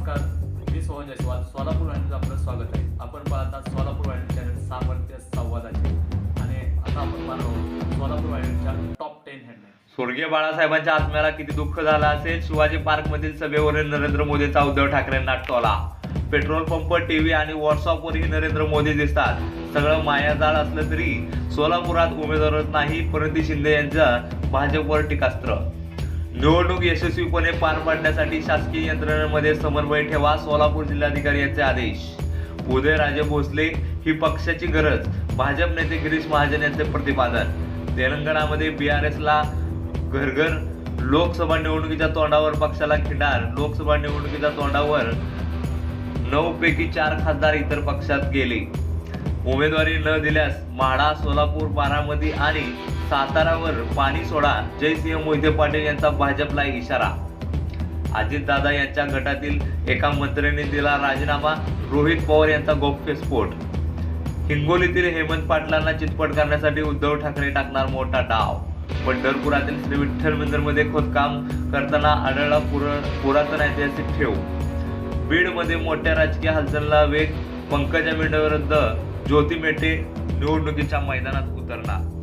नमस्कार. मी सोहन जयस्वाल. सोलापूर वाहिनीचं आपलं स्वागत आहे. आपण पाहतात सोलापूर वाहिनी चॅनल सामर्थ्य संवादाचे. आणि आता आपण पाहणार आहोत सोलापूर वाहिनीच्या टॉप टेन हेडलाईन स्वर्गीय बाळासाहेबांच्या आत्म्याला किती दुःख झालं असेल? शिवाजी पार्क मधील सभेवरील नरेंद्र मोदीचा उद्धव ठाकरेंना टोला. पेट्रोल पंप टीव्ही आणि व्हॉट्सअपवरही नरेंद्र मोदी दिसतात. सगळं मायाजाळ असलं तरी सोलापुरात उमेदवारच नाही परंतु शिंदे यांचं भाजपवर टीकास्त्र. निवडणूक यशस्वीपणे पार पाडण्यासाठी शासकीय यंत्रणेमध्ये समन्वय ठेवा सोलापूर जिल्हाधिकारी यांचे आदेश. उदयराजे भोसले ही पक्षाची गरज भाजप नेते गिरीश महाजन यांचे प्रतिपादन. तेलंगणामध्ये बी आर एसला घरघर लोकसभा निवडणुकीच्या तोंडावर पक्षाला खिंडार लोकसभा निवडणुकीच्या तोंडावर नऊ पैकी चार खासदार इतर पक्षात गेले. उमेदवारी न दिल्यास म्हाडा सोलापूर बारामती आणि सातारावर पाणी सोडा. जयसिंह मोहिते पाटील यांचा भाजपला इशारा. अजितदादा यांच्या गटातील एका मंत्र्यांनी दिला राजीनामा. रोहित पवार यांचा गोप्यस्फोट हिंगोलीतील हेमंत पाटलांना चितपट करण्यासाठी उद्धव ठाकरे टाकणार मोठा डाव. पंढरपुरातील श्री विठ्ठल मंदिरमध्ये खोदकाम करताना आढळला पुर पुरातन ऐतिहासिक ठेव. बीडमध्ये मोठ्या राजकीय हालचालीला वेग. पंकजा मुंडे विरुद्ध ज्योती मेटे निवडणुकीच्या मैदानात उतरणार